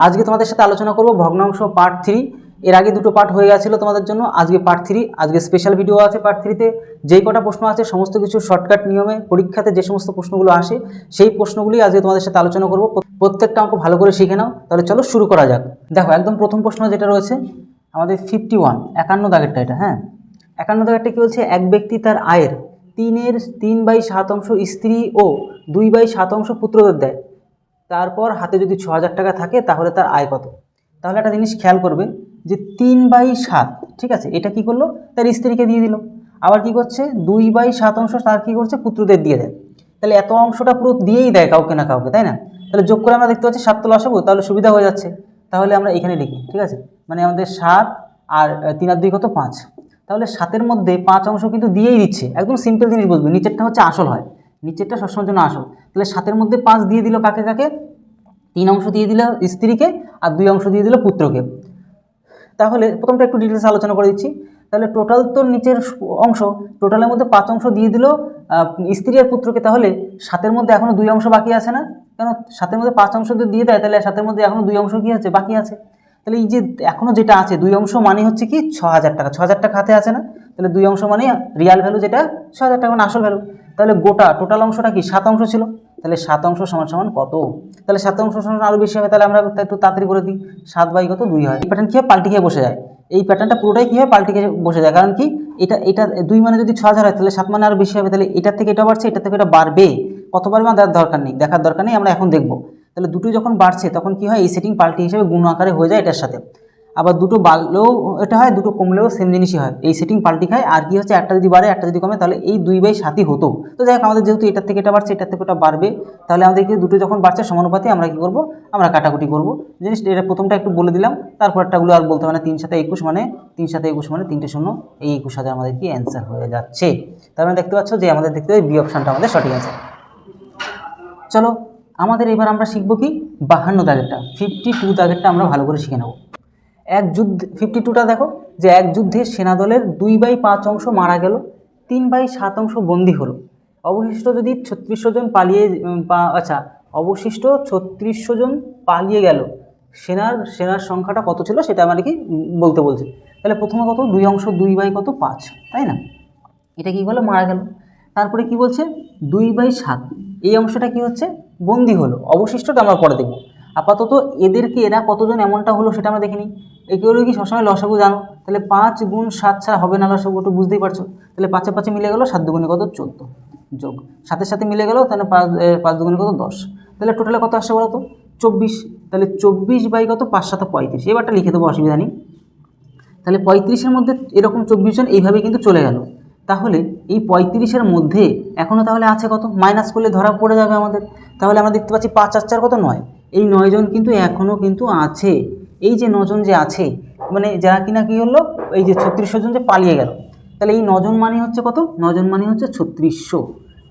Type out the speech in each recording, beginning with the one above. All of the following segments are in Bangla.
আজকে তোমাদের সাথে আলোচনা করব ভগ্নাংশ পার্ট থ্রি এর আগে দুটো পার্ট হয়ে গেছিল তোমাদের জন্য, আজকে পার্ট থ্রি আজকে স্পেশাল ভিডিও আছে পার্ট থ্রিতে যেই কটা প্রশ্ন আছে, সমস্ত কিছু শর্টকাট নিয়মে, পরীক্ষাতে যে সমস্ত প্রশ্নগুলো আসে, সেই প্রশ্নগুলি আজকে তোমাদের সাথে আলোচনা করব। প্রত্যেকটা অঙ্ক ভালো করে শিখে নাও, তাহলে চলো শুরু করা যাক। দেখো, একদম প্রথম প্রশ্ন যেটা রয়েছে, আমাদের ফিফটি ওয়ান একান্ন দাগেরটা এটা হ্যাঁ? একান্ন দাগেরটা কী বলছে? এক ব্যক্তি তার আয়ের তিনের তিন বাই সাত অংশ স্ত্রী ও দুই বাই সাত অংশ পুত্রদের দেয়। তারপর হাতে যদি ছ হাজার টাকা থাকে, তাহলে তার আয় কত? তাহলে একটা জিনিস খেয়াল করবে যে তিন বাই সাত, ঠিক আছে, এটা কি করল? তার স্ত্রীকে দিয়ে দিল। আবার কি করছে? দুই বাই সাত অংশ তার কি করছে? পুত্রদের দিয়ে দেয়। তাহলে এত অংশটা পুরো দিয়েই দেয় কাউকে না কাউকে, তাই না? তাহলে যোগ করে আমরা দেখতে পাচ্ছি সাত তলা আসাবো, তাহলে সুবিধা হয়ে যাচ্ছে। তাহলে আমরা এখানে লিখি, ঠিক আছে? মানে আমাদের সাত আর তিন আর দুই কত? পাঁচ। তাহলে সাতের মধ্যে পাঁচ অংশ কিন্তু দিয়েই দিচ্ছে। একদম সিম্পল জিনিস বুঝবে, নিচেরটা হচ্ছে আসল হয়। নিচেরটা সবসময়ের জন্য আসল তাহলে সাতের মধ্যে পাঁচ দিয়ে দিল কাকে কাকে? তিন অংশ দিয়ে দিল স্ত্রীকে আর দুই অংশ দিয়ে দিল পুত্রকে। তাহলে প্রথমটা একটু ডিটেলস আলোচনা করে দিচ্ছি। তাহলে টোটাল তো নিচের অংশ টোটালের মধ্যে পাঁচ অংশ দিয়ে দিল স্ত্রী আর পুত্রকে। তাহলে সাতের মধ্যে এখনও দুই অংশ বাকি আছে না? কেন সাতের মধ্যে পাঁচ অংশ যদি দিয়ে দেয়, তাহলে সাতের মধ্যে এখনও দুই অংশ কি আছে? বাকি আছে। তাহলে এই যে এখনও যেটা আছে, দুই অংশ মানে হচ্ছে কি, ছ হাজার টাকা। ছ হাজার টাকা হাতে আছে না? তাহলে দুই অংশ মানে রিয়াল ভ্যালু যেটা, ছ হাজার টাকা মানে আসল ভ্যালু তাহলে গোটা টোটাল অংশটা কি? সাত অংশ ছিল। তাহলে সাত অংশ সমান সমান কত? তাহলে সাত অংশ সমান আরও বেশি হবে, তাহলে আমরা একটু তাড়াতাড়ি করে দিই। সাত বাই কত? দুই হয়। এই প্যাটার্ন কী হয়? পাল্টি খেয়ে বসে যায়। এই প্যাটার্নটা পুরোটাই কী হয়? পাল্টি খেয়ে বসে যায়। কারণ কি? এটা এটা দুই মানে যদি ছ হাজার হয়, তাহলে সাত মানে আরও বেশি হবে। তাহলে এটার থেকে এটা বাড়ছে এটা থেকে এটা বাড়বে। কত বাড়বে? আমাদের দরকার নেই। দেখার দরকার নেই, আমরা এখন দেখব। তাহলে দুটো যখন বাড়ছে, তখন কি হয়? এই সেটিং পাল্টি হিসেবে গুণ আকারে হয়ে যায় এটার সাথে। আবার দুটো বাড়লেও এটা হয়, দুটো কমলেও সেম জিনিসই হয়। এই সেটিং পাল্টি খায়, আর কি হচ্ছে, একটা যদি বাড়ে, একটা যদি কমে, তাহলে এই দুই বাই সাতই হতো। তো যাই হোক, আমাদের যেহেতু এটার থেকে এটা বাড়ছে, এটার থেকে ওটা বাড়বে, তাহলে আমাদেরকে দুটো যখন বাড়ছে সমানুপাতে, আমরা কি করব? আমরা কাটাকুটি করব। জিনিসটা, এটা প্রথমটা একটু বলে দিলাম তারপর একটাগুলো আর বলতে হবে না, তিন সাথে একুশ মানে তিন সাথে একুশ মানে তিনটে শূন্য, এই একুশ হাজার আমাদের কি অ্যান্সার হয়ে যাচ্ছে। তার মানে দেখতে পাচ্ছ যে আমাদের দেখতে বি অপশানটা আমাদের সঠিক অ্যান্সার চলো, আমাদের এবার আমরা শিখব কি? বাহান্ন দাগেরটা ফিফটি টু দাগেরটা আমরা ভালো করে শিখে নেব। এক যুদ্ধ ফিফটি টুটা দেখো, যে এক যুদ্ধে সেনাদলের দুই বাই পাঁচ অংশ মারা গেল, তিন বাই সাত অংশ বন্দী হলো। অবশিষ্ট যদি ছত্রিশশো জন পালিয়ে আচ্ছা অবশিষ্ট ছত্রিশশো জন পালিয়ে গেল, সেনার সেনার সংখ্যাটা কত ছিল সেটা মানে কি বলতে বলছে। তাহলে প্রথমে কত? দুই অংশ, দুই বাই কত? পাঁচ, তাই না? এটা কি হলো? মারা গেল। তারপরে কি বলছে? দুই বাই সাত, এই অংশটা কি হচ্ছে? বন্দি হলো। অবশিষ্টটা আমরা পরে দেখব। আপাতত এদেরকে এরা কতজন, এমনটা হলো সেটা আমরা দেখিনি। এগুলো কি সবসময় লসাগু জানো? তাহলে পাঁচ গুণ সাত ছাড়া হবে না লসাগু, একটু বুঝতেই পারছ? তাহলে পাঁচে পাঁচে মিলে গেলো সাত দুগুণে কত? চোদ্দ যোগ। সাথে সাথে মিলে গেলো, তাহলে পাঁচ পাঁচ দুগুণে কত? দশ। তাহলে টোটালে কত আসছে বলো তো চব্বিশ। তাহলে চব্বিশ বাই কত? পাঁচ সাথে পঁয়ত্রিশ। এবারটা লিখে দেবো, অসুবিধা নেই। তাহলে পঁয়ত্রিশের মধ্যে এরকম চব্বিশ জন এইভাবে কিন্তু চলে গেল। তাহলে এই পঁয়ত্রিশের মধ্যে এখনও তাহলে আছে কত? মাইনাস করলে ধরা পড়ে যাবে আমাদের। তাহলে আমরা দেখতে পাচ্ছি পাঁচ আর চার কত? নয়। এই নয়জন কিন্তু এখনও কিন্তু আছে। এই যে নজন যে আছে মানে যারা কিনা কি হলো, এই যে ছত্রিশশো জন যে পালিয়ে গেল, তাহলে এই নজন মানে হচ্ছে কত? নজন মানে হচ্ছে ছত্রিশশো।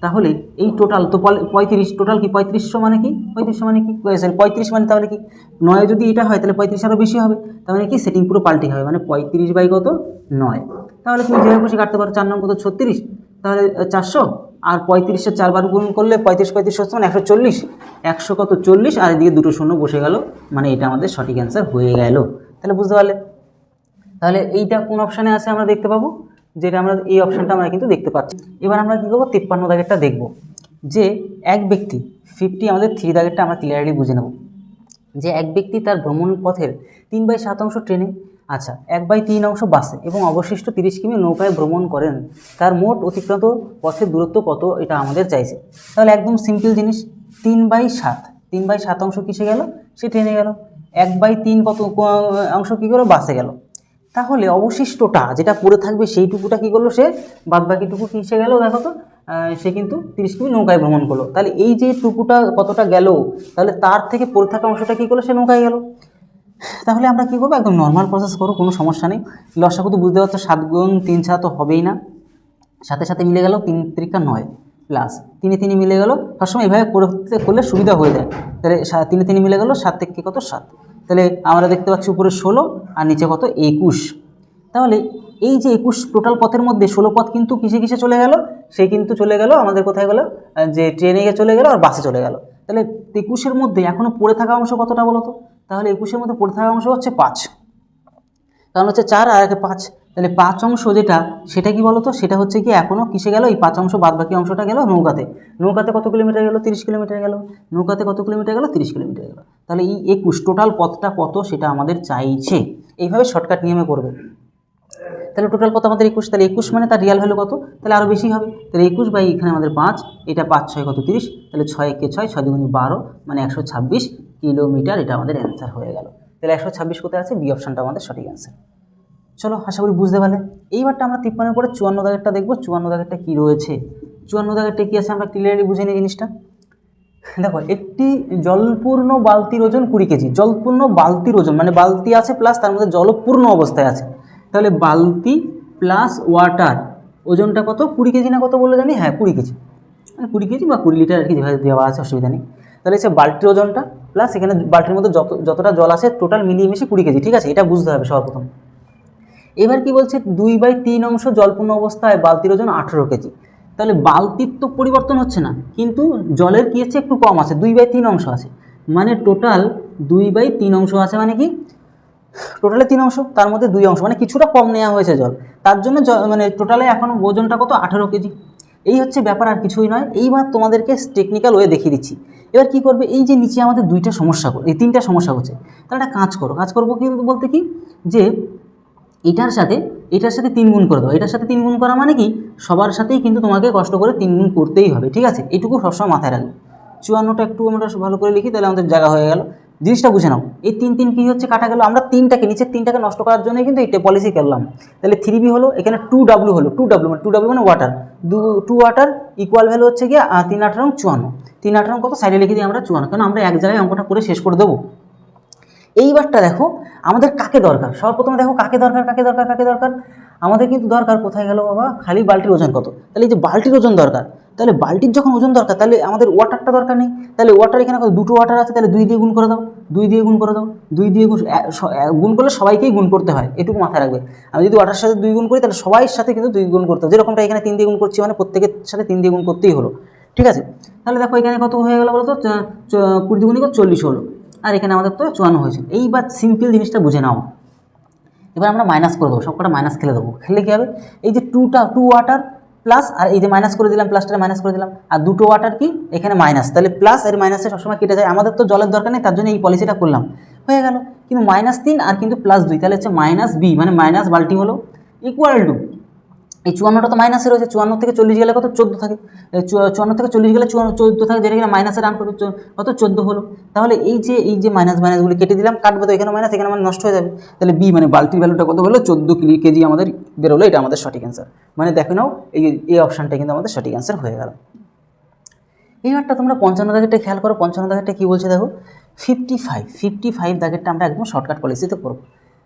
তাহলে এই টোটাল তো পঁয়ত্রিশ টোটাল কি পঁয়ত্রিশশো মানে কি? পঁয়ত্রিশশো মানে কি? সরি পঁয়ত্রিশ মানে তাহলে কি? নয় যদি এটা হয়, তাহলে পঁয়ত্রিশ আরও বেশি হবে। তার মানে কি? সেটিং পুরো পাল্টে হবে মানে পঁয়ত্রিশ বাই কত? নয়। তাহলে তুমি যেভাবে খুশি কাটতে পারো, চার নম্বর কত? ছত্রিশ। তাহলে চারশো। আর পঁয়ত্রিশে চারবার গুণ করলে পঁয়ত্রিশ পঁয়ত্রিশ সত্তর মানে একশো চল্লিশ। একশো কত? চল্লিশ। আর এদিকে দুটো শূন্য বসে গেল। মানে এটা আমাদের সঠিক অ্যান্সার হয়ে গেল। তাহলে বুঝতে পারলে? তাহলে এইটা কোন অপশানে আছে আমরা দেখতে পাবো? যেটা আমরা এই অপশানটা আমরা কিন্তু দেখতে পাচ্ছি। এবার আমরা কী করব? তিপ্পান্ন দাগেরটা দেখব। যে এক ব্যক্তি ফিফটি আমাদের থ্রি দাগেরটা আমরা ক্লিয়ারলি বুঝে নেব। যে এক ব্যক্তি তার ভ্রমণ পথের তিন বাই সাত অংশ ট্রেনে আচ্ছা এক বাই তিন অংশ বাসে এবং অবশিষ্ট তিরিশ কিমি নৌকায় ভ্রমণ করেন। তার মোট অতিক্রান্ত পথের দূরত্ব কত এটা আমাদের চাইছে। তাহলে একদম সিম্পল জিনিস, তিন বাই সাত। তিন বাই সাত অংশ কিসে গেল? সে ট্রেনে গেল। এক বাই তিন কত অংশ কী গেলো বাসে গেল। তাহলে অবশিষ্টটা যেটা পড়ে থাকবে সেইটুকুটা কী করল সে? বাদ বাকিটুকু কিসে গেল দেখো তো? সে কিন্তু তিরিশ কিমি নৌকায় ভ্রমণ করল। তাহলে এই যে টুকুটা কতটা গেল? তাহলে তার থেকে পড়ে থাকা অংশটা কী করল? সে নৌকায় গেল। তাহলে আমরা কী করব? একদম নর্মাল প্রসেস করো কোনো সমস্যা নেই। লসাগু তো বুঝতে পারছ, সাত গুণ তিন ছাড়া তো হবেই না। সাথে সাথে মিলে গেল তিন তিরিকা নয় প্লাস তিনে তিনে মিলে গেল, সবসময় এভাবে করতে করলে সুবিধা হয়ে যায়। তাহলে তিনে তিনে মিলে গেল, সাত থেকে কত? সাত। তাহলে আমরা দেখতে পাচ্ছি উপরে ষোলো, আর নিচে কত? একুশ। তাহলে এই যে একুশ টোটাল পথের মধ্যে ষোলো পথ কিন্তু কিসে কিসে চলে গেল? সে কিন্তু চলে গেল, আমাদের কোথায় গেল? যে ট্রেনে গিয়ে চলে গেল, আর বাসে চলে গেল। তাহলে একুশের মধ্যে এখনও পড়ে থাকা অংশ কতটা বলো তো? তাহলে একুশের মধ্যে পড়ে থাকা অংশ হচ্ছে পাঁচ। কারণ হচ্ছে চার আর পাঁচ। তাহলে পাঁচ অংশ যেটা, সেটা কি বলতো সেটা হচ্ছে কি এখনও কিসে গেল? এই পাঁচ অংশ বাদ বাকি অংশটা গেল নৌকাতে। নৌকাতে কত কিলোমিটার গেল? তিরিশ কিলোমিটার গেল। নৌকাতে কত কিলোমিটার গেল? তিরিশ কিলোমিটার গেল। তাহলে এই একুশ টোটাল পথটা কত সেটা আমাদের চাইছে। এইভাবে শর্টকাট নিয়মে করবে। তাহলে টোটাল কত আমাদের একুশ? তাহলে একুশ মানে তার রিয়াল ভ্যালু কত? তাহলে আরও বেশি হবে। তাহলে একুশ বাই এখানে আমাদের পাঁচ, এটা পাঁচ ছয় কত তিরিশ? তাহলে ছয় একে ছয় ছয় দুগুণি বারো মানে একশো ছাব্বিশ কিলোমিটার এটা আমাদের অ্যান্সার হয়ে গেল। তাহলে একশো ছাব্বিশ কোথায় আছে? বি অপশানটা আমাদের সঠিক অ্যান্সার চলো, আশা করি বুঝতে পারলে। এইবারটা আমরা তিপ্পান্নের পরে চুয়ান্ন দাগেরটা দেখব। চুয়ান্ন দাগেরটা কী রয়েছে? চুয়ান্ন দাগেরটা কী আছে? আমরা ক্লিয়ারলি বুঝে নিই জিনিসটা। দেখো, একটি জলপূর্ণ বালতির ওজন কুড়ি কেজি। জলপূর্ণ বালতির ওজন মানে বালতি আছে প্লাস তার মধ্যে জলপূর্ণ অবস্থায় আছে। তাহলে বালতি প্লাস ওয়াটার ওজনটা কত? কুড়ি কেজি না কত বলে জানি? হ্যাঁ কুড়ি কেজি। মানে কুড়ি কেজি বা কুড়ি লিটার আর কি যেভাবে দেওয়া আছে, অসুবিধা নেই। তাহলে হচ্ছে বালতির ওজনটা প্লাস এখানে বালতির মধ্যে যত, যতটা জল আছে টোটাল মিলিয়ে মিশে কুড়ি কেজি, ঠিক আছে? এটা বুঝতে হবে সর্বপ্রথম। এবার কি বলছে? দুই বাই তিন অংশ জলপূর্ণ অবস্থায় বালতির ওজন আঠেরো কেজি। তাহলে বালতির তো পরিবর্তন হচ্ছে না, কিন্তু জলের কি হচ্ছে একটু কম আছে, দুই বাই তিন অংশ আছে। মানে টোটাল দুই বাই তিন অংশ আছে মানে কি? টোটালে তিন অংশ, তার মধ্যে দুই অংশ মানে কিছুটা কম নেওয়া হয়েছে জল। তার জন্য মানে টোটালে এখন ওজনটা কত? আঠেরো কেজি। এই হচ্ছে ব্যাপার, আর কিছুই নয়। এইবার তোমাদেরকে টেকনিক্যাল ওয়ে দেখিয়ে দিচ্ছি। এবার কি করবে? এই যে নিচে আমাদের দুইটা সমস্যা এই তিনটা সমস্যা হচ্ছে। তাহলে একটা কাজ করো, কাজ করব কিন্তু বলতে কি? যে এটার সাথে এটার সাথে তিন গুণ করে দাও। এটার সাথে তিন গুণ করা মানে কি? সবার সাথেই কিন্তু তোমাকে কষ্ট করে তিন গুণ করতেই হবে, ঠিক আছে? এইটুকু সবসময় মাথায় রাখবে। চুয়ান্নটা একটু আমরা ভালো করে লিখি, তাহলে আমাদের জায়গা হয়ে গেল। জিনিসটা বুঝে নাও। এই তিন তিন কী হচ্ছে কাটা গেল, আমরা তিনটাকে, নিচের তিনটাকে নষ্ট করার জন্যই কিন্তু এই পলিসি করলাম। তাহলে থ্রি বি হলো, এখানে টু ডাব্লু হলো টু ডাব্লু মানে টু ডাব্লু মানে ওয়াটার দু টু ওয়াটার ইকুয়াল ভ্যালু হচ্ছে গিয়ে তিন আঠারো চুয়ান্ন। তিন আট আঠারো কত? সাইডে লিখে দিই আমরা চুয়ান্ন কারণ আমরা এক জায়গায় অঙ্কটা করে শেষ করে দেবো। এইবারটা দেখো, আমাদের কাকে দরকার? সর্বপ্রথমে দেখো কাকে দরকার কাকে দরকার কাকে দরকার? আমাদের কিন্তু দরকার কোথায় গেল বাবা? খালি বালতির ওজন কত? তাহলে এই যে বালতির ওজন দরকার, তাহলে বালতির যখন ওজন দরকার, তাহলে আমাদের ওয়াটারটা দরকার নেই। তাহলে ওয়াটার এখানে কত? দুটো ওয়াটার আছে, তাহলে দুই দিয়ে গুণ করে দাও। দুই দিয়ে গুণ করে দাও। দুই দিয়ে গুণ গুণ করলে সবাইকেই গুণ করতে হয়। এটুকু মাথায় রাখবে। আমি যদি ওয়াটার সাথে দুই গুণ করি, তাহলে সবাই সাথে কিন্তু দুই গুণ করতে হবে। যেরকমটা এখানে তিন দিয়ে গুণ করছি মানে প্রত্যেকের সাথে তিন দিয়ে গুণ করতেই হলো। ঠিক আছে? তাহলে দেখো এখানে কত হয়ে গেলো বলো তো কুড়ি দুগুণি চল্লিশ হলো। আর এখানে আমাদের তো চুয়ান্ন হয়েছে। এইবার সিম্পল জিনিসটা বুঝে নাও। এবার আমরা মাইনাস করে দেবো, সবকটা মাইনাস খেলে দেবো। খেলে কী হবে? এই যে টুটা টু ওয়াটার প্লাস আর এই যে মাইনাস করে দিলাম প্লাসটা মাইনাস করে দিলাম, আর দুটো ওয়াটার কি? এখানে মাইনাস তাহলে প্লাস আর মাইনাসে সবসময় কেটে যায়। আমাদের তো জলের দরকার নেই, তার জন্য এই পলিসিটা করলাম। হয়ে গেল। কিন্তু মাইনাস তিন আর কিন্তু প্লাস দুই, তাহলে হচ্ছে মাইনাস বি মানে মাইনাস বাল্টি হলো ইকুয়াল টু এই চুয়ান্নটা তো মাইনাসে রয়েছে, চুয়ান্ন থেকে চল্লিশ গেলে কত? চোদ্দ থাকে। চুয়ান্ন থেকে চল্লিশ গেলে চোদ্দ থাকে, যেটা কিনা মাইনাসে রান করবে কত? চোদ্দ হলো। তাহলে এই যে এই যে মাইনাস মাইনাসগুলি কেটে দিলাম, কাটবে তো এখানে মাইনাস এখানে মানে নষ্ট হয়ে যাবে। তাহলে বি মানে বালতির ভ্যালুটা কত হলো চোদ্দ কেজি আমাদের বেরোলো, এটা আমাদের সঠিক অ্যান্সার মানে দেখে নাও, এই এই অপশানটা কিন্তু আমাদের সঠিক অ্যান্সার হয়ে গেল। এইবারটা তোমরা পঞ্চান্ন দাগেরটা খেয়াল করো, পঞ্চান্ন দাগেরটা কী বলছে দেখো? ফিফটি ফাইভ ফিফটি ফাইভ দাগেরটা আমরা একদম শর্টকাট পলিসিতে করব।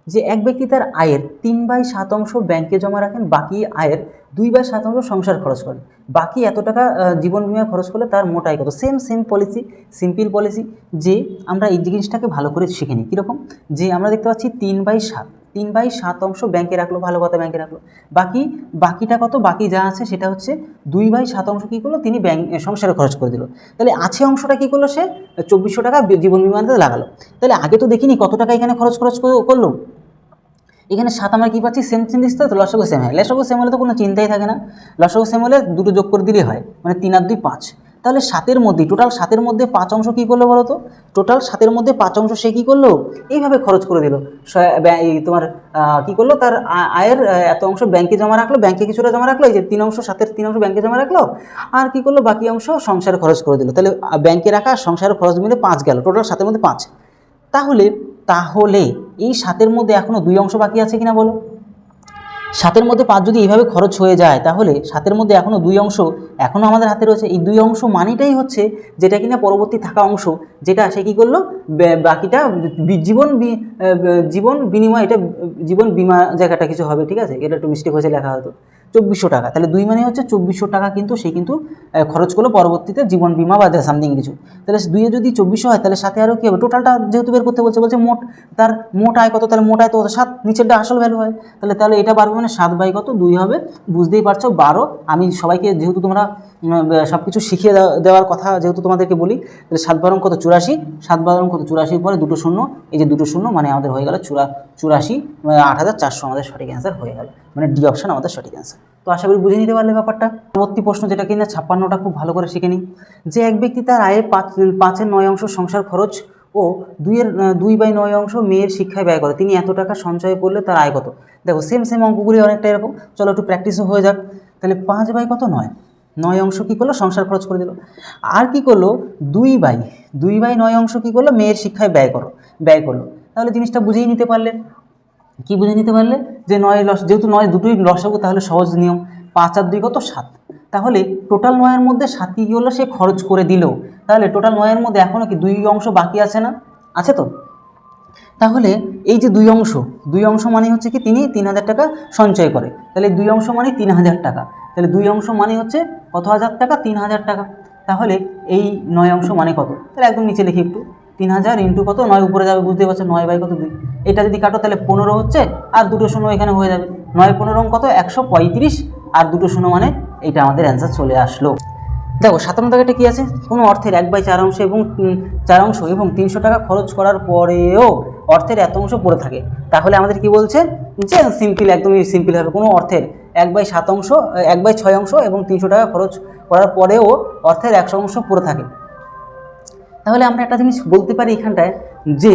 যে এক ব্যক্তি তার আয়ের তিন বাই সাত অংশ ব্যাংকে জমা রাখেন, বাকি আয়ের দুই বাই সাত অংশ সংসার খরচ করেন। বাকি এত টাকা জীবন বিমা খরচ করলে তার মোট আয় কত? Same same policy simple policy যে আমরা এই জিনিসটাকে ভালো করে শিখে নিই। কীরকম? যে আমরা দেখতে পাচ্ছি তিন বাই সাত। তিন বাই সাত অংশ ব্যাংকে রাখল, ভালো কথা ব্যাংকে রাখল। বাকি, বাকিটা কত? বাকি যা আছে সেটা হচ্ছে দুই বাই সাত অংশ কী করল? তিনি ব্যাংক সংসারে খরচ করে দিল। তাহলে আছে অংশটা কী করল সে? চব্বিশশো টাকা জীবন বিমাতে লাগালো। তাহলে আগে তো দেখিনি কত টাকা এখানে খরচ খরচ করল। এখানে সাত আমরা কী পাচ্ছি? সেম সেম দিচ্ছে তো? লসগো সেম হয়। লসগো সেম হলে তো কোনো চিন্তাই থাকে না। লসগো সেম হলে দুটো যোগ করে দিলেই হয়। মানে তিন আর দুই পাঁচ। তাহলে সাতের মধ্যে টোটাল সাতের মধ্যে পাঁচ অংশ কী করল বলো তো? টোটাল সাতের মধ্যে পাঁচ অংশ সে কী করল? এইভাবে খরচ করে দিল। তোমার কী করল? তার আয়ের এত অংশ ব্যাংকে জমা রাখল ব্যাংকে কিছুটা জমা রাখল, এই যে তিন অংশ, সাতের তিন অংশ ব্যাংকে জমা রাখল, আর কী করল? বাকি অংশ সংসারে খরচ করে দিল। তাহলে ব্যাংকে রাখা সংসারের খরচ মিলে পাঁচ গেল। টোটাল সাতের মধ্যে পাঁচ। তাহলে তাহলে এই সাতের মধ্যে এখনও দুই অংশ বাকি আছে কিনা বলো? সাতের মধ্যে পাঁচ যদি এইভাবে খরচ হয়ে যায়, তাহলে সাতের মধ্যে এখনও দুই অংশ এখনও আমাদের হাতে রয়েছে। এই দুই অংশ মানেটাই হচ্ছে যেটা কিনা পরবর্তী থাকা অংশ, যেটা সে কী করল? বাকিটা জীবন জীবন বিনিময়, এটা জীবন বিমা জায়গাটা কিছু হবে, ঠিক আছে? এটা একটু মিস্টেক হয়েছে, লেখা হয়তো। চব্বিশশো টাকা। তাহলে দুই মানে হচ্ছে চব্বিশশো টাকা কিন্তু সে কিন্তু খরচ করল পরবর্তীতে জীবন বিমা বা সামথিং কিছু। তাহলে দুইয়ে যদি চব্বিশশো হয়, তাহলে সাথে আরও কী হবে? টোটালটা যেহেতু বের করতে বলছে বলছে মোট তার মোট আয় কত? তাহলে মোট আয় তো সাত, নিচেরটা আসল ভ্যালু হয়। তাহলে তাহলে এটা বাড়বে মানে সাত বাই কত? দুই হবে। বুঝতেই পারছ, বারো। আমি সবাইকে, যেহেতু তোমরা সব কিছু শিখিয়ে দেওয়া- দেওয়ার কথা যেহেতু তোমাদেরকে বলি, তাহলে সাত বারং কত? চুরাশি। সাত বারং কত? চুরাশির পরে দুটো শূন্য। এই যে দুটো শূন্য মানে আমাদের হয়ে গেল চুরা, চুরাশি মানে আট হাজার চারশো আমাদের সঠিক অ্যান্সার হয়ে গেল। মানে ডি অপশন আমাদের সঠিক অ্যান্সার তো আশা করি বুঝে নিতে পারলে ব্যাপারটা। পরবর্তী প্রশ্ন যেটা কিনা, ছাপ্পান্নটা খুব ভালো করে শিখে নিই। যে এক ব্যক্তি তার আয়ে পাঁচ, পাঁচের নয় অংশ সংসার খরচ ও দুইয়ের দুই বাই নয় অংশ মেয়ের শিক্ষায় ব্যয় করে। তিনি এত টাকা সঞ্চয় করলে তার আয় কত? দেখো সেম সেম অঙ্কগুলি অনেকটা এরকম। চলো একটু প্র্যাকটিসও হয়ে যাক। তাহলে পাঁচ বাই কত? নয়। নয় অংশ কী করল? সংসার খরচ করে দিল। আর কি করল? দুই বাই দুই বাই নয় অংশ কী করল? মেয়ের শিক্ষায় ব্যয় করো, ব্যয় করল। তাহলে জিনিসটা বুঝেই নিতে পারলে। কি বুঝে নিতে পারলে? যে নয় লস, যেহেতু নয় দুটোই লস লসাগু তাহলে সহজ নিয়ম। পাঁচ আর দুই কত? সাত। তাহলে টোটাল নয়ের মধ্যে সাত কি হলো? সে খরচ করে দিল। তাহলে টোটাল নয়ের মধ্যে এখনও কি দুই অংশ বাকি আছে না? আছে তো? তাহলে এই যে দুই অংশ দুই অংশ মানে হচ্ছে কি তিনি তিন হাজার টাকা সঞ্চয় করে। তাহলে দুই অংশ মানে তিন হাজার টাকা। তাহলে দুই অংশ মানে হচ্ছে কত হাজার টাকা? তিন হাজার টাকা। তাহলে এই নয় অংশ মানে কত? তাহলে একদম নিচে লিখি একটু। তিন হাজার ইন্টু কত? নয় উপরে যাবে বুঝতে পারছ নয় বাই কত দুই? এটা যদি কাটো, তাহলে পনেরো হচ্ছে আর দুটো শূন্য এখানে হয়ে যাবে। নয় পনেরো কত একশো পঁয়ত্রিশ আর দুটো শূন্য মানে এইটা আমাদের অ্যান্সার চলে আসলো। দেখো, সাতান্ন টাকাটা কী আছে? কোনো অর্থের এক বাই চার অংশ এবং চার অংশ এবং তিনশো টাকা খরচ করার পরেও অর্থের এত অংশ পড়ে থাকে। তাহলে আমাদের কি বলছে? যে সিম্পল একদমই সিম্পল হবে। কোনো অর্থের এক বাই সাত অংশ, এক বাই ছয় অংশ এবং তিনশো টাকা খরচ করার পরেও অর্থের একশো অংশ পড়ে থাকে। তাহলে আমরা একটা জিনিস বলতে পারি এখানটায় যে,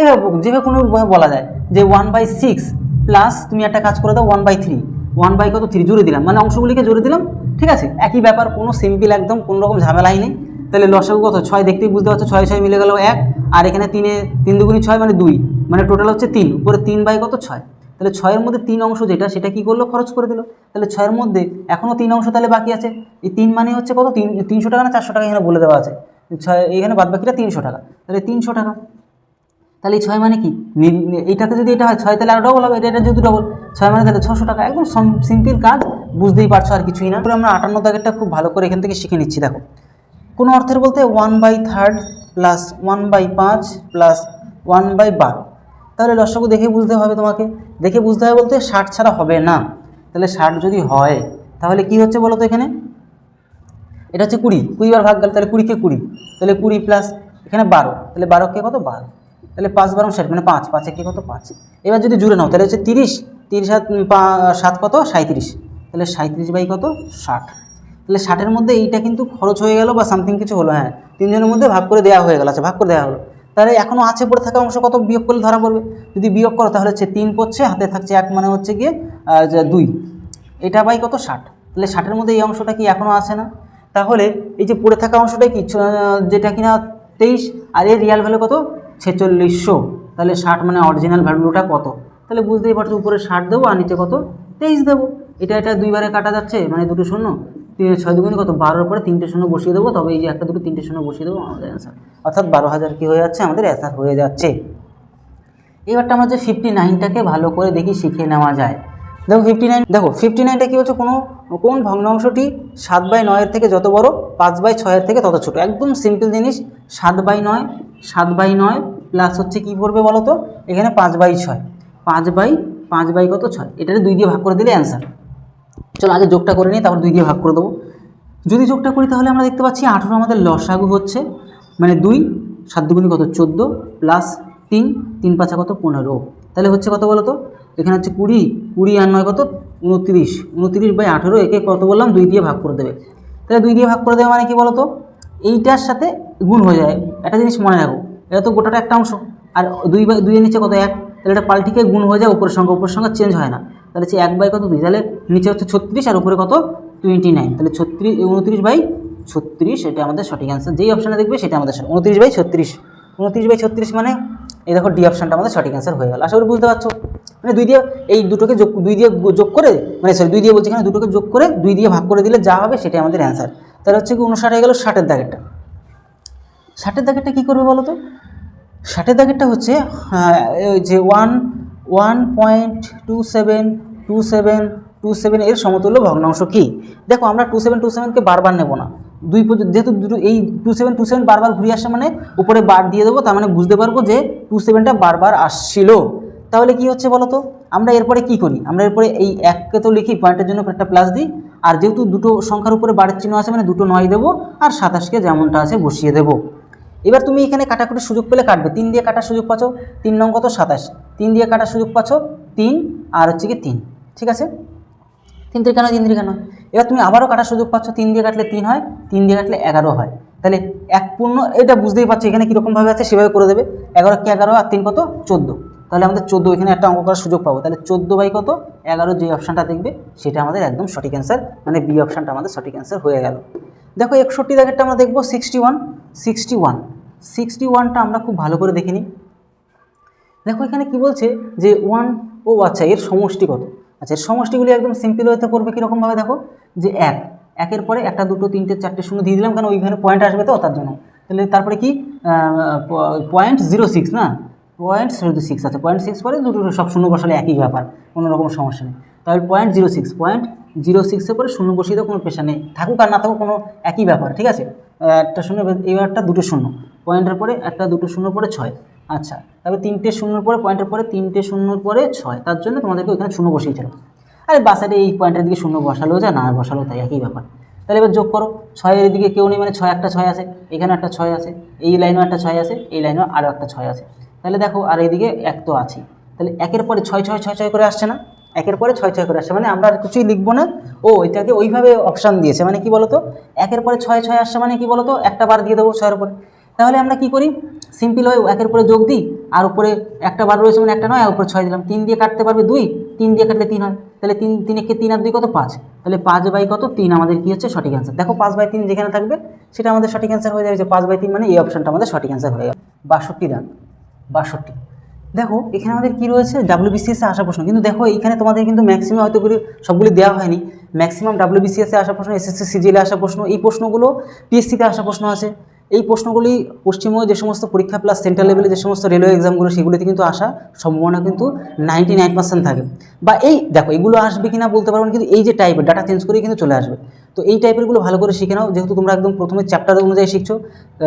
এভাবে, যেভাবে কোনো বলা যায় যে ওয়ান বাই সিক্স প্লাস তুমি একটা কাজ করে দাও one by three one by কত? থ্রি জুড়ে দিলাম। মানে অংশগুলিকে জুড়ে দিলাম। ঠিক আছে? একই ব্যাপার, কোনো সিম্পল একদম, কোনো রকম ঝামেলাই নেই। তাহলে লসাগু কত? ছয়, দেখতেই বুঝতে পারছ, ছয় ছয় মিলে গেল এক। আর এখানে তিনে, তিন দুগুনি ছয় মানে দুই। মানে টোটাল হচ্ছে তিন। উপরে তিন বাই কত? ছয়। তাহলে ছয়ের মধ্যে তিন অংশ যেটা, সেটা কি করল? খরচ করে দিল। তাহলে ছয়ের মধ্যে এখনও তিন অংশ তাহলে বাকি আছে। এই তিন মানে হচ্ছে কত? তিন, তিনশো টাকা না চারশো টাকা এখানে বলে দেওয়া আছে। ছয়, এখানে বাদ বাকিটা তিনশো টাকা। তাহলে তিনশো টাকা। তাহলে এই ছয় মানে কি? এইটাতে যদি এটা হয়, ছয় তাহলে আরও ডবল হবে, এটা এটা যেহেতু ডবল ছয় মানে তাহলে ছশো টাকা। একদম সিম্পল কাজ, বুঝতেই পারছ আর কিছুই না। তারপরে আমরা আটান্ন দাগেরটা খুব ভালো করে এখান থেকে শিখে নিচ্ছি, দেখো। কোনো অর্থের বলতে one by third plus one by পাঁচ প্লাস ওয়ান বাই বারো। তাহলে লসাগু দেখে বুঝতে হবে তোমাকে। দেখে বুঝতে হবে বলতে ষাট ছাড়া হবে না। তাহলে ষাট যদি হয়, তাহলে কি হচ্ছে বলো তো এখানে? এটা হচ্ছে কুড়ি। কুড়ি বার ভাগ গেল, তাহলে কুড়িকে কুড়ি। তাহলে কুড়ি প্লাস এখানে বারো। তাহলে বারো কে কত? বারো। তাহলে পাঁচ বারো ষাট মানে পাঁচ, পাঁচে কে কত? পাঁচ। এবার যদি জুড়ে নাও, তাহলে হচ্ছে তিরিশ তিরিশ সাত সাত কত? সাঁত্রিশ তাহলে সাঁত্রিশ বাই কত? ষাট। তাহলে ষাটের মধ্যে এইটা কিন্তু খরচ হয়ে গেল বা সামথিং কিছু হলো হ্যাঁ। তিনজনের মধ্যে ভাগ করে দেওয়া হয়ে গেল আচ্ছা ভাগ করে দেওয়া হলো। তাহলে এখনও আছে পড়ে থাকা অংশ কত? বিয়োগ করলে ধরা পড়বে। যদি বিয়োগ করো, তাহলে হচ্ছে তিন পড়ছে, হাতে থাকছে এক মানে হচ্ছে গিয়ে দুই। এটা বাই কত? ষাট। তাহলে ষাটের মধ্যে এই অংশটা কি এখনও আছে না? তাহলে এই যে পড়ে থাকা অংশটা কি? যেটা কিনা তেইশ, আর এর রিয়াল ভ্যালু কত? ছেচল্লিশশো। তাহলে ষাট মানে অরিজিনাল ভ্যালুটা কত? তাহলে বুঝতেই পারছ, উপরে ষাট দেবো আর নিচে কত? তেইশ দেবো। এটা এটা দুইবারে কাটা যাচ্ছে মানে দুটো শূন্য। ছয় দুগুণে কত? বারোর পরে তিনটে শূন্য বসিয়ে দেবো, তবে এই যে একটা দুটো তিনটে শূন্য বসিয়ে দেবো, আমাদের অ্যান্সার অর্থাৎ বারো হাজার কী হয়ে যাচ্ছে? আমাদের অ্যান্সার হয়ে যাচ্ছে। এবারটা আমরা যে ফিফটি নাইনটাকে ভালো করে দেখি, শিখে নেওয়া যায়। দেখো ফিফটি নাইন দেখো ফিফটি নাইনটা কী হচ্ছে কোনো, কোন ভগ্নাংশটি সাত বাই নয়ের থেকে যত বড়, পাঁচ বাই ছয়ের থেকে তত ছোটো। একদম সিম্পল জিনিস, সাত বাই নয়, সাত বাই নয় প্লাস হচ্ছে কী করবে বলো তো? এখানে পাঁচ বাই ছয়। পাঁচ বাই পাঁচ বাই কত ছয়? এটাকে দুই দিয়ে ভাগ করে দিলে অ্যান্সার চলো আগে যোগটা করে নিই, তারপর দুই দিয়ে ভাগ করে দেবো। যদি যোগটা করি, তাহলে আমরা দেখতে পাচ্ছি আঠেরো আমাদের লসাগু হচ্ছে। মানে দুই, সাত দুগুণি কত? চোদ্দ প্লাস তিন তিন পাঁচা কত? পনেরো। তাহলে হচ্ছে কত বলো তো? এখানে হচ্ছে কুড়ি কুড়ি আর নয় কত? উনত্রিশ। উনত্রিশ বাই আঠেরো, একে কত বললাম? দুই দিয়ে ভাগ করে দেবে। তাহলে দুই দিয়ে ভাগ করে দেবে মানে কি বলো তো এইটার সাথে গুণ হয়ে যায়। একটা জিনিস মনে রাখো, এটা তো গোটাটা একটা অংশ। আর দুই বাই, দুইয়ের নিচে কত এক? তাহলে এটা পাল্টিকে গুণ হয়ে যায় উপরের সঙ্গে উপরের সঙ্গে চেঞ্জ হয় না। তাহলে হচ্ছে এক বাই কত দুই? তাহলে নিচে হচ্ছে ছত্রিশ আর উপরে কত? টোয়েন্টি নাইন তাহলে ছত্রিশ উনত্রিশ বাই ছত্রিশ, এটা আমাদের সঠিক অ্যান্সার যেই অপশানে দেখবে সেটা আমাদের উনত্রিশ বাই ছত্রিশ। উনত্রিশ বাই ছত্রিশ মানে এই দেখো ডি অপশানটা আমাদের সঠিক অ্যান্সার হয়ে গেল। আশা করি বুঝতে পারছ। মানে দুই দিয়ে এই দুটোকে যোগ, দুই দিয়ে যোগ করে মানে সরি দুই দিয়ে বলছি এখানে দুটোকে যোগ করে দুই দিয়ে ভাগ করে দিলে যা হবে সেটাই আমাদের অ্যান্সার তাহলে হচ্ছে কি উনষাট হয়ে গেল ষাটের দাগেরটা। ষাটের দাগেরটা কী করবে বলো তো? ষাটের দাগেরটা হচ্ছে যে one one point two seven two seven two seven এর সমতুল্য ভগ্নাংশ কী? দেখো আমরা টু সেভেন টু সেভেনকে বারবার নেব না। দুই পর্যন্ত, যেহেতু দুটো, এই টু সেভেন টু সেভেন বারবার ঘুরে আসে মানে উপরে বার দিয়ে দেবো, তার মানে বুঝতে পারব যে টু সেভেনটা বারবার আসছিল। তাহলে কি হচ্ছে বলো তো আমরা এরপরে কি করি? আমরা এরপরে এই এককে তো লিখি পয়েন্টের জন্য একটা প্লাস দিই, আর যেহেতু দুটো সংখ্যার উপরে বাড়ির চিহ্ন আছে মানে দুটো নয় দেবো, আর সাতাশকে যেমনটা আছে বসিয়ে দেবো। এবার তুমি এখানে কাটাকুটির সুযোগ পেলে কাটবে। তিন দিয়ে কাটার সুযোগ পাচ্ছ, তিন নং কত? সাতাশ। তিন দিয়ে কাটার সুযোগ পাচ্ছ, তিন, আর হচ্ছে কি তিন। ঠিক আছে? তিন থেকে কেন তিন থেকে কেন এবার তুমি আবারও কাটার সুযোগ পাচ্ছ, তিন দিয়ে কাটলে তিন হয়, তিন দিয়ে কাটলে এগারো হয়। তাহলে এক পূর্ণ, এটা বুঝতেই পারছ এখানে কীরকমভাবে আছে, সেভাবে করে দেবে। এগারো কে এগারো, আর তিন কত? চোদ্দ। তাহলে আমাদের চোদ্দ, এখানে একটা অঙ্ক করার সুযোগ পাবো। তাহলে চোদ্দ বাই কত? এগারো যে অপশানটা দেখবে, সেটা আমাদের একদম সঠিক অ্যান্সার মানে বি অপশানটা আমাদের সঠিক অ্যান্সার হয়ে গেল। দেখো, একষট্টি দাগেরটা আমরা দেখব sixty one sixty one sixty ওয়ানটা আমরা খুব ভালো করে দেখে নিই। দেখো, এখানে কি বলছে যে ওয়ান ও আচ্ছা এর সমষ্টি কত? আচ্ছা এর সমষ্টিগুলি একদম সিম্পল হতে করবে কীরকমভাবে দেখো? যে এক। একের পরে একটা, দুটো, তিনটে, চারটে, শূন্য দিয়ে দিলাম কেন? ওইখানে পয়েন্ট আসবে তো, তার জন্য। তাহলে তারপরে কি? পয়েন্ট জিরো সিক্স না? পয়েন্ট জিরো সিক্স আছে পয়েন্ট সিক্স পরে দুটো সব শূন্য বসালে একই ব্যাপার, কোনো রকম সমস্যা নেই। তাহলে point zero six point zero সিক্সের পরে শূন্য বসিয়ে দেওয়া কোনো পেশা নেই। থাকুক আর না থাকুক, কোনো একই ব্যাপার, ঠিক আছে? একটা শূন্য এবার একটা দুটো শূন্য। পয়েন্টের পরে একটা, দুটো শূন্য পরে ছয়। আচ্ছা তারপরে তিনটে শূন্যর পরে, পয়েন্টের পরে তিনটে শূন্যর পরে ছয়। তার জন্য তোমাদেরকে ওইখানে শূন্য বসিয়েছিল আরে বাসারে এই পয়েন্টের দিকে শূন্য বসালেও যায় না বসালেও তাই, একই ব্যাপার। তাহলে এবার যোগ করো। ছয়ের দিকে কেউ নেই মানে ছয় একটা ছয় আছে এখানে একটা ছয় আছে, এই লাইনেও একটা ছয় আছে, এই লাইনেও আরও একটা ছয় আছে। তাহলে দেখো, আর এইদিকে এক তো আছে তাহলে একের পরে ছয় ছয় ছয় ছয় করে আসছে না? একের পরে ছয় ছয় করে আসছে মানে আমরা আর কিছুই লিখব না। ও, এটাকে ওইভাবে অপশান দিয়েছে মানে কি বলতো? একের পরে ছয় ছয় আসছে মানে কি বলতো? একটা বার দিয়ে দেবো ছয়ের উপরে। তাহলে আমরা কি করি? সিম্পল হয়ে একের পরে যোগ দিই, আর উপরে একটা বার রয়েছে মানে একটা নয়, আর উপরে ছয় দিলাম। তিন দিয়ে কাটতে পারবে দুই, তিন দিয়ে কাটলে তিন হয়। তাহলে তিন তিনেকে তিন আর দুই কত? পাঁচ। তাহলে পাঁচ বাই কত? তিন। আমাদের কী হচ্ছে? সঠিক অ্যান্সার দেখো, পাঁচ বাই তিন যেখানে থাকবে, সেটা আমাদের সঠিক অ্যান্সার হয়ে যাবে যে পাঁচ বাই তিন মানে এই অপশানটা আমাদের সঠিক অ্যান্সার হয়ে গেল। বাষট্টি দান বাষট্টি। দেখো, এখানে আমাদের কি রয়েছে? ডাব্লিউবিসিএসে আসা প্রশ্ন। কিন্তু দেখো এখানে তোমাদের কিন্তু ম্যাক্সিমাম হয়তো করে সবগুলি দেওয়া হয়নি। ম্যাক্সিমাম ডাব্লিউবিসিএসে আসা প্রশ্ন এসএসসি সিজিএলে আসা প্রশ্ন, এই প্রশ্নগুলো পিএসসিতে আসা প্রশ্ন আছে। এই প্রশ্নগুলি পশ্চিমবঙ্গে যে সমস্ত পরীক্ষা প্লাস সেন্ট্রাল লেভেলে যে সমস্ত রেলওয়ে এক্সামগুলো সেগুলিতে কিন্তু আসা সম্ভাবনা কিন্তু নাইনটি নাইন পার্সেন্ট থাকে। বা এই, দেখো, এগুলো আসবে কি না বলতে পারব কিন্তু এই যে টাইপের ডাটা চেঞ্জ করে কিন্তু চলে আসবে। তো এই টাইপেরগুলো ভালো করে শিখে নাও। যেহেতু তোমরা একদম প্রথমে চ্যাপ্টার অনুযায়ী শিখছো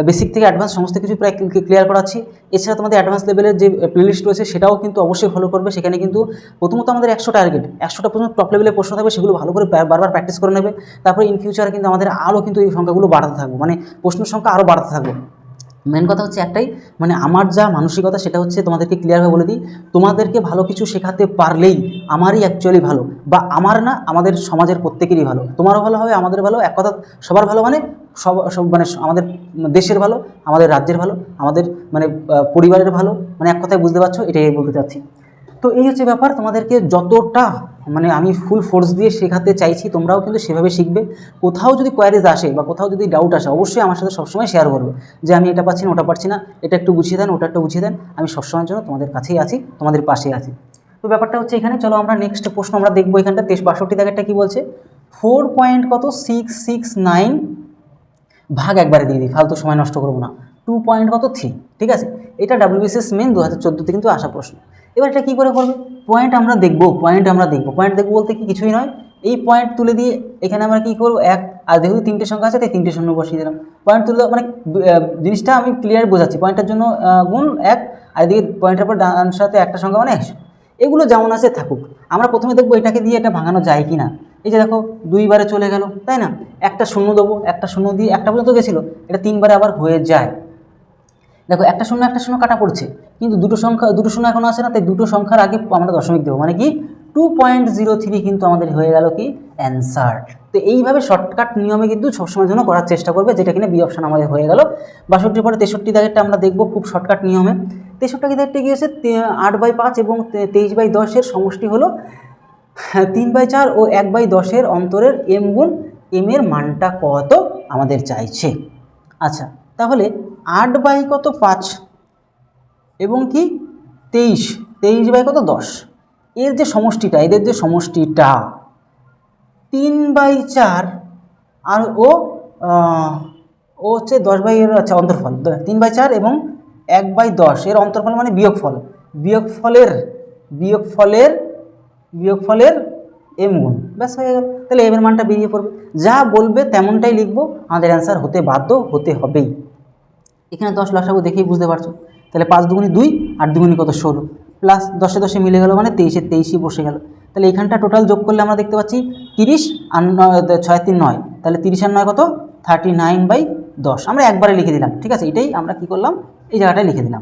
বেসিক থেকে অ্যাডভান্স সমস্ত কিছু প্রায় ক্লিয়ার করাচ্ছি। এছাড়া তোমাদের অ্যাডভান্স লেভেলের যে প্লেলিস্ট রয়েছে সেটাও কিন্তু অবশ্যই ফলো করবে। সেখানে কিন্তু প্রথমত আমাদের একশো টার্গেট একশোটা পর্যন্ত টপ লেভেলের প্রশ্ন থাকবে, সেগুলো ভালো করে বারবার প্র্যাকটিস করে নেবে। তারপরে ইন ফিউচারে কিন্তু আমাদের আরও কিন্তু এই সংখ্যাগুলো বাড়াতে থাকব। মানে প্রশ্ন সংখ্যা আরও বাড়াতে থাকবে। মেন কথা হচ্ছে একটাই মানে আমার যা মানসিকতা সেটা হচ্ছে তোমাদেরকে ক্লিয়ারভাবে বলে দিই, তোমাদেরকে ভালো কিছু শেখাতে পারলেই আমারই অ্যাকচুয়ালি ভালো বা আমার না, আমাদের সমাজের প্রত্যেকেরই ভালো। তোমারও ভালো হবে, আমাদের ভালো, এক কথা সবার ভালো মানে সব সব মানে আমাদের দেশের ভালো, আমাদের রাজ্যের ভালো, আমাদের মানে পরিবারের ভালো মানে এক কথায় বুঝতে পারছ, এটাই বলতে চাচ্ছি। তো এই হচ্ছে ব্যাপার, তোমাদেরকে যতটা মানে আমি ফুল ফোর্স দিয়ে শেখাতে চাইছি, তোমরাও কিন্তু সেভাবে শিখবে। কোথাও যদি কোয়ারিজ আসে বা কোথাও যদি ডাউট আসে, অবশ্যই আমার সাথে সবসময় শেয়ার করবে যে আমি এটা পাচ্ছি না, ওটা পারছি না, এটা একটু বুঝিয়ে দেন, ওটা একটু বুঝিয়ে দেন, আমি সবসময়ের জন্য তোমাদের কাছেই আছি, তোমাদের পাশেই আছি। তো ব্যাপারটা হচ্ছে এখানে, চলো আমরা নেক্সট প্রশ্ন আমরা দেখব এখানটা, তেইশ বাষট্টি দাগেরটা কী বলছে? ফোর পয়েন্ট কত? সিক্স সিক্স নাইন ভাগ একবারে দিয়ে দিই, ফালতু সময় নষ্ট করব না। টু পয়েন্ট কত? থ্রি ঠিক আছে? এটা ডাব্লিউবিসিএস মেন দু হাজার চোদ্দোতে কিন্তু আসা প্রশ্ন। এবার এটা কী করে করবে? পয়েন্ট আমরা দেখব পয়েন্ট আমরা দেখব। পয়েন্ট দেখব বলতে কি কিছুই নয়। এই পয়েন্ট তুলে দিয়ে এখানে আমরা কী করব? এক, আর যেহেতু তিনটে সংখ্যা আছে, তাই তিনটে শূন্য বসিয়ে দিলাম। পয়েন্ট তুলে মানে জিনিসটা আমি ক্লিয়ার বোঝাচ্ছি। পয়েন্টের জন্য গুণ এক, আর এদিকে পয়েন্টের পর ডান সাথে একটা সংখ্যা মানে একশো এগুলো যেমন আছে থাকুক। আমরা প্রথমে দেখব এটাকে দিয়ে এটা ভাঙানো যায় কি না এই যে দেখো দুইবারে চলে গেল, তাই না? একটা শূন্য দেবো, একটা শূন্য দিয়ে একটা পর্যন্ত গেছিল। এটা তিনবারে আবার হয়ে যায়। দেখো একটা শূন্য একটা শূন্য কাটা পড়ছে কিন্তু দুটো সংখ্যা দুটো শূন্য এখন আছে না তাই দুটো সংখ্যার আগে আমরা দশমিক দেবো। মানে কি? টু পয়েন্ট জিরো থ্রি কিন্তু আমাদের হয়ে গেল কি? অ্যান্সার তো এইভাবে শর্টকাট নিয়মে কিন্তু সবসময়ের জন্য করার চেষ্টা করবে যেটা কিনা বি অপশন আমাদের হয়ে গেল। বাষট্টির পরে তেষট্টি দাগেরটা আমরা দেখব খুব শর্টকাট নিয়মে। তেষট্টি দাগেরটা কি হচ্ছে তে- আট বাই পাঁচ এবং তেইশ বাই দশের সমষ্টি হলো হ্যাঁ, তিন বাই চার ও এক বাই দশের অন্তরের এম গুণ এম এর মানটা কত আমাদের চাইছে। আচ্ছা তাহলে আট বাই কত পাঁচ? এবং কি? তেইশ। তেইশ বাই কত? দশ। এর যে সমষ্টিটা, এদের যে সমষ্টিটা, তিন বাই চার, আর ও ও হচ্ছে দশ বাই এর আচ্ছা অন্তর্ফল। তিন বাই চার এবং এক বাই দশ। এর অন্তর্ফল মানে বিয়োগফল। বিয়োগফলের বিয়োগফলের বিয়োগফলের এম গুণ। ব্যাস হয়ে গেল। তাহলে এম এর মানটা বেরিয়ে পড়বে। যা বলবে তেমনটাই লিখব। আমাদের অ্যান্সার হতে বাধ্য হতে হবেই। এখানে দশ লসাগু দেখেই বুঝতে পারছ। তাহলে পাঁচ দুগুনি দুই আর দুগুনি কত ষোলো? প্লাস দশে দশে মিলে গেল মানে তেইশে তেইশই বসে গেল। তাহলে এখানটা টোটাল যোগ করলে আমরা দেখতে পাচ্ছি তিরিশ আর নয় ছয় তিন নয়। তাহলে তিরিশ আর নয় কত? থার্টি নাইন বাই দশ। আমরা একবারে লিখে দিলাম, ঠিক আছে? এটাই আমরা কি করলাম? এই জায়গাটায় লিখে দিলাম।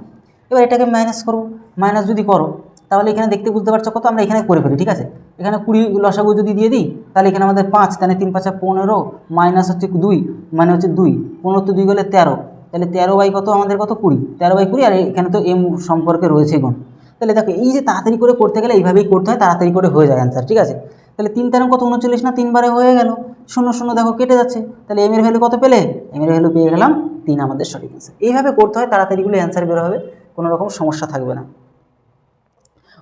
এবার এটাকে মাইনাস করব। মাইনাস যদি করো, তাহলে এখানে দেখতে বুঝতে পারছ কত? আমরা এখানে করে ফেলি, ঠিক আছে? এখানে কুড়ি লসাগু যদি দিয়ে দিই, তাহলে এখানে আমাদের পাঁচ, তাহলে তিন পাঁচা পনেরো মাইনাস হচ্ছে দুই মানে হচ্ছে দুই। পনেরো তো দুই গেলে তেরো। তাহলে তেরো বাই কত? আমাদের কত? কুড়ি। তেরো বাই কুড়ি, আর এখানে তো এম সম্পর্কে রয়েছে গুণ। তাহলে দেখো, এই যে তাড়াতাড়ি করে করতে গেলে এইভাবেই করতে হয়, তাড়াতাড়ি করে হয়ে যায় অ্যান্সার ঠিক আছে? তাহলে তিন তেরো কত? উনচল্লিশ না? তিনবারে হয়ে গেল। শূন্য শূন্য দেখো, কেটে যাচ্ছে। তাহলে এম এর ভ্যালু কত পেলে? এম এর ভ্যালু পেয়ে গেলাম তিন আমাদের সঠিক অ্যান্সার এইভাবে করতে হয় তাড়াতাড়িগুলো অ্যান্সার বের হবে, কোনো রকম সমস্যা থাকবে না।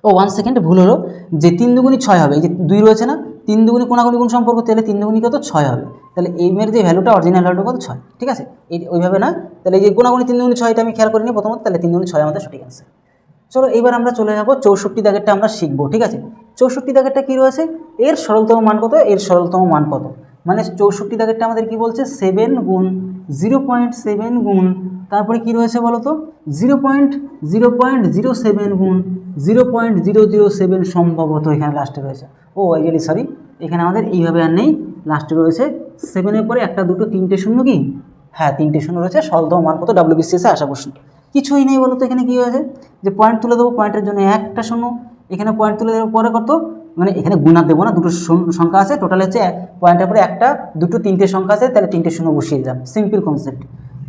ও ওয়ান সেকেন্ড ভুল হলো। যে তিন দুগুণি ছয় হবে, এই যে দুই রয়েছে না? তিন দুগুণি কোনাগুনি গুণ সম্পর্ক, তাহলে তিন দুগুণি কত? ছয় হবে। তাহলে এম যে ভ্যালুটা অরিজিনাল ভ্যালুটা কত? ছয়। ঠিক আছে? এই ওইভাবে না? তাহলে এই যে কোনাগুনি তিন দুগুণি ছয়টা আমি খেয়াল করিনি প্রথমত, তাহলে তিন দুগুণি ছয় আমাদের সঠিক অ্যান্সার চলো এবার আমরা চলে যাব চৌষট্টি দাগেরটা আমরা শিখব, ঠিক আছে? চৌষট্টি দাগেরটা কী রয়েছে? এর সরলতম মান কত? এর সরলতম মান কত? মানে চৌষট্টি দাগেরটা আমাদের কি বলছে? সেভেন গুণ জিরো পয়েন্ট সেভেন গুণ, তারপরে কি রয়েছে বলো তো zero point zero point zero seven গুণ zero point zero zero seven সম্ভবত এখানে লাস্টে রয়েছে। ও আইডিয়ালি সরি এখানে আমাদের এইভাবে আর নেই। লাস্টে রয়েছে সেভেনের পরে একটা, দুটো, তিনটে শূন্য কি? হ্যাঁ তিনটে শূন্য রয়েছে। সরলতম মান কত? ডাব্লিউবিসিএসে আসা প্রশ্ন। কিছুই নেই বলো তো এখানে কী হয়েছে? যে পয়েন্ট তুলে দেবো পয়েন্টের জন্য একটা শূন্য। এখানে পয়েন্ট তুলে দেওয়ার পরে কত? মানে এখানে গুণার দেবো না, দুটো সংখ্যা আছে। টোটাল হচ্ছে পয়েন্টের পরে একটা, দুটো, তিনটে সংখ্যা আছে, তাহলে তিনটে শূন্য বসিয়ে দিলাম। সিম্পল কনসেপ্ট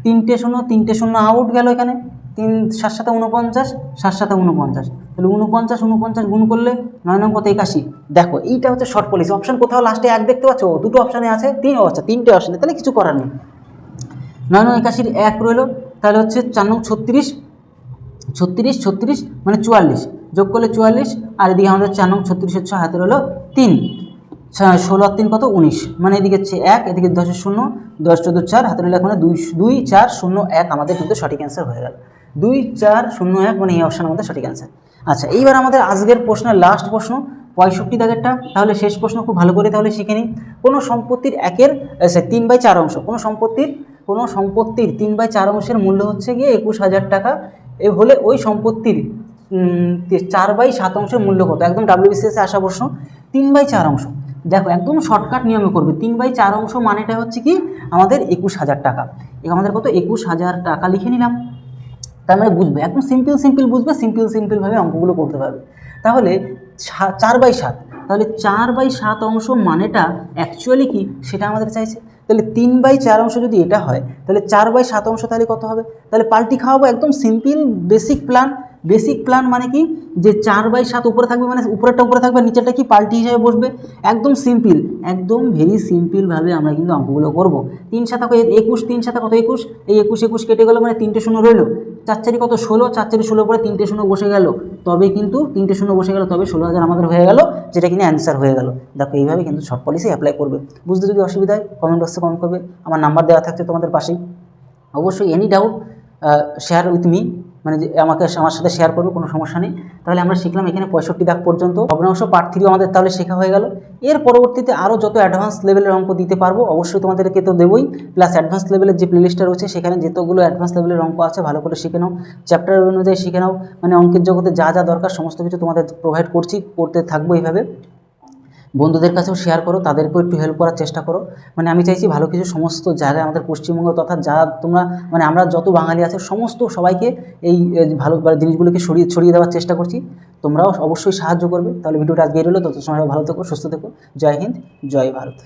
তিনটে শূন্য তিনটে শূন্য আউট গেল এখানে। তিন সাত সাথে উনপঞ্চাশ সাত সাথে উনপঞ্চাশ তাহলে উনপঞ্চাশ উনপঞ্চাশ গুণ করলে নয় নং কত একাশি। দেখো, এইটা হচ্ছে শর্ট পলিসি অপশান কোথাও লাস্টে এক দেখতে পাচ্ছ? দুটো অপশানে আছে তিন আচ্ছা তিনটে অপশানে তাহলে কিছু করার নেই। নয় নয় একাশির এক রইল, তাহলে হচ্ছে চার নং ছত্রিশ ছত্রিশ ছত্রিশ মানে চুয়াল্লিশ। যোগ করলে চুয়াল্লিশ, আর এদিকে আমাদের চার নং ছত্রিশের ছ হাতে রইল তিন। ষোলো আর তিন কত? উনিশ। মানে এদিকে হচ্ছে এক, এদিকে দশের শূন্য, দশ চোদ্দ চার হাতে রইল এখানে দুই দুই, চার, শূন্য, এক। আমাদের কিন্তু সঠিক অ্যান্সার হয়ে গেল। দুই, চার, শূন্য, এক মানে এই অপশান আমাদের সঠিক অ্যান্সার আচ্ছা এইবার আমাদের আজকের প্রশ্নের লাস্ট প্রশ্ন, পঁয়ষট্টি দাগেরটা, তাহলে শেষ প্রশ্ন খুব ভালো করে তাহলে শিখে নিই। কোনো সম্পত্তির একের তিন বাই চার অংশ, কোনো সম্পত্তির কোনো সম্পত্তির তিন বাই চার অংশের মূল্য হচ্ছে গিয়ে একুশ হাজার টাকা, এ হলে ওই সম্পত্তির চার বাই সাত অংশের মূল্য কত? একদম ডাব্লিউবিসিএসে আসা প্রশ্ন, তিন বাই চার অংশ। দেখো, একদম শর্টকাট নিয়মে করবে, তিন বাই চার অংশ মানেটা হচ্ছে কি? আমাদের একুশ হাজার টাকা। আমাদের কত? একুশ হাজার টাকা লিখে নিলাম। তার মানে বুঝবে, একদম সিম্পল সিম্পল বুঝবে সিম্পল সিম্পলভাবে অঙ্কগুলো করতে পারবে। তাহলে চার বাই সাত, তাহলে চার বাই সাত অংশ মানেটা অ্যাকচুয়ালি কি সেটা আমাদের চাইছে? তাহলে তিন বাই চার অংশ যদি এটা হয়, তাহলে চার বাই সাত অংশ তাহলে কত হবে? তাহলে পাল্টি খাওয়াবো একদম simple basic plan basic plan মানে কি? যে চার বাই সাত উপরে থাকবে মানে উপরেরটা উপরে থাকবে, নিচেরটা কি পাল্টি হিসাবে বসবে? একদম সিম্পল একদম ভেরি সিম্পলভাবে আমরা কিন্তু অঙ্কগুলো করব। তিন সাথে কত? একুশ, তিন সাথে কত একুশ? এই একুশ একুশ কেটে গেলো মানে তিনটে শূন্য রইল। চার চারি কত? ষোলো, চার চারি ষোলো পরে তিনটে শূন্য বসে গেল। তবে কিন্তু তিনটে শূন্য বসে গেল, তবে ষোলো হাজার আমাদের হয়ে গেল, যেটা কিনা অ্যান্সার হয়ে গেল। দেখো এইভাবে কিন্তু শর্ট পলিসি অ্যাপ্লাই করবে। বুঝতে যদি অসুবিধা হয় কমেন্ট বক্সে কমেন্ট করবে। আমার নাম্বার দেওয়া থাকছে তোমাদের পাশেই। অবশ্যই any doubt share with me মানে যে আমাকে আমার সাথে শেয়ার করবে, কোনো সমস্যা নেই। তাহলে আমরা শিখলাম এখানে পঁয়ষট্টি দাগ পর্যন্ত। ভগ্নাংশ পার্ট থ্রিও আমাদের তাহলে শেখা হয়ে গেল। এর পরবর্তীতে আরও যত অ্যাডভান্স লেভেলের অঙ্ক দিতে পারব, অবশ্যই তোমাদেরকে তো দেবই। প্লাস অ্যাডভান্স লেভেলের যে প্লেলিস্টটা রয়েছে, সেখানে যতগুলো অ্যাডভান্স লেভেলের অঙ্ক আছে, ভালো করে শিখে নাও। চ্যাপ্টার অনুযায়ী শিখে নাও। মানে অঙ্কের জগতে যা যা দরকার, সমস্ত কিছু তোমাদের প্রোভাইড করছি, করতে থাকব এইভাবে। বন্ধুদের কাছেও শেয়ার করো, তাদেরকেও একটু হেল্প করার চেষ্টা করো। মানে আমি চাইছি ভালো কিছু সমস্ত জায়গায় আমাদের পশ্চিমবঙ্গ তথা যা তোমরা মানে আমরা যত বাঙালি আছে, সমস্ত সবাইকে এই ভালো জিনিসগুলোকে সরিয়ে, ছড়িয়ে দেওয়ার চেষ্টা করছি। তোমরাও অবশ্যই সাহায্য করবে। তাহলে ভিডিওটা আজকে রইল। তত সময় ভালো থেকো, সুস্থ থেকো। জয় হিন্দ, জয় ভারত।